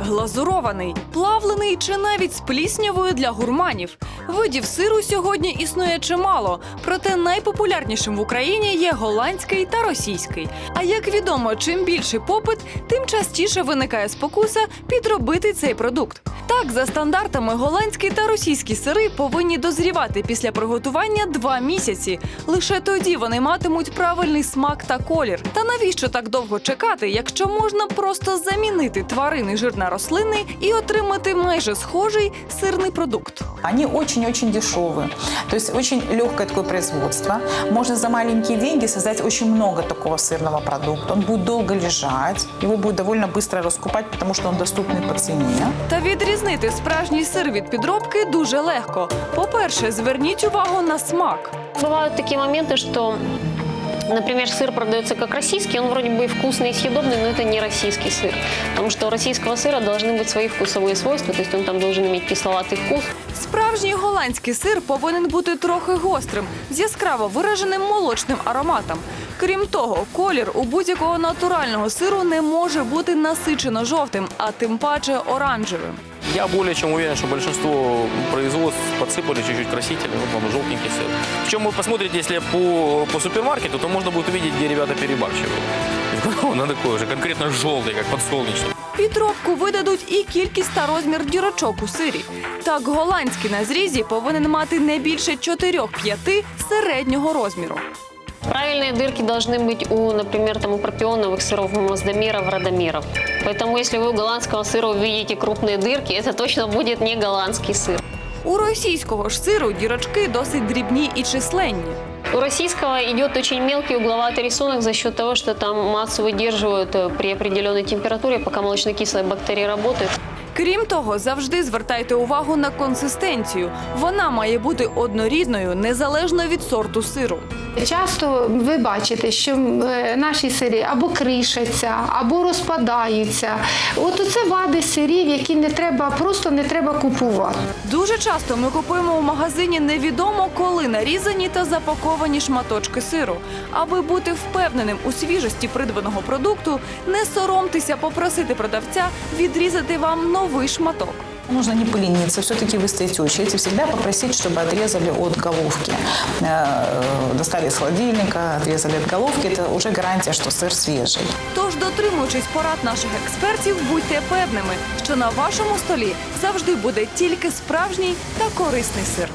глазурований, плавлений чи навіть з пліснявою для гурманів. Видів сиру сьогодні існує чимало, проте найпопулярнішим в Україні є голландський та російський. А як відомо, чим більший попит, тим частіше виникає спокуса підробити цей продукт. Так, за стандартами, голландські та російські сири повинні дозрівати після приготування два місяці. Лише тоді вони матимуть правильний смак та колір. Та навіщо так довго чекати, якщо можна просто замінити тваринний жир на рослинний і отримати майже схожий сирний продукт? Они очень-очень дешевые. То есть очень легкое такое производство. Можно за маленькие деньги создать очень много такого сырного продукта. Он будет долго лежать, его будет довольно быстро раскупать, потому что он доступный по цене. Та відрізнити справжній сир від підробки дуже легко. По-перше, зверніть увагу на смак. Бывают такие моменты, что, например, сыр продается как российский, он вроде бы и вкусный, и съедобный, но это не российский сыр. Потому что у российского сыра должны быть свои вкусовые свойства, то есть он там должен иметь кисловатый вкус. Справжній голландський сир повинен бути трохи гострим, з яскраво вираженим молочним ароматом. Крім того, колір у будь-якого натурального сиру не може бути насичено жовтим, а тим паче оранжевим. Я более чем уверен, что большинство производств подсыпали чуть-чуть красителей, вот вам желтенький сыр. Причем вы посмотрите, если по, по супермаркету, то можно будет увидеть, где ребята перебарщивают. Он такой уже конкретно желтый, как подсолнечный. Підробку видадуть і кількість та розмір дірочок у сирі. Так, голландський на зрізі повинен мати не більше 4-5 середнього розміру. Правильные дырки должны быть у, например, там, у пропионовых сыров, у маздомеров, родомеров. Поэтому если вы у голландского сыра увидите крупные дырки, это точно будет не голландский сыр. У російського ж сиру дірочки досить дрібні і численні. У российского идет очень мелкий угловатый рисунок за счет того, что там массу выдерживают э, при определенной температуре, пока молочно-кислые бактерии работают. Крім того, завжди звертайте увагу на консистенцію. Вона має бути однорідною незалежно від сорту сиру. Часто ви бачите, що е, наші сири або кришаться, або розпадаються. От оце вади сирів, які не треба, просто не треба купувати. Дуже часто ми купуємо у магазині невідомо коли нарізані та запаковані шматочки сиру. Аби бути впевненим у свіжості придбаного продукту, не соромтеся попросити продавця відрізати вам новий шматок. Нужно не полениться, все-таки выстоять очередь и всегда попросить, чтобы отрезали от головки. Э, Достали из холодильника, отрезали от головки. Это уже гарантия, что сыр свежий. Тож, дотримуючись порад наших експертів, будьте певними, що на вашому столі завжди буде тільки справжній та корисний сир.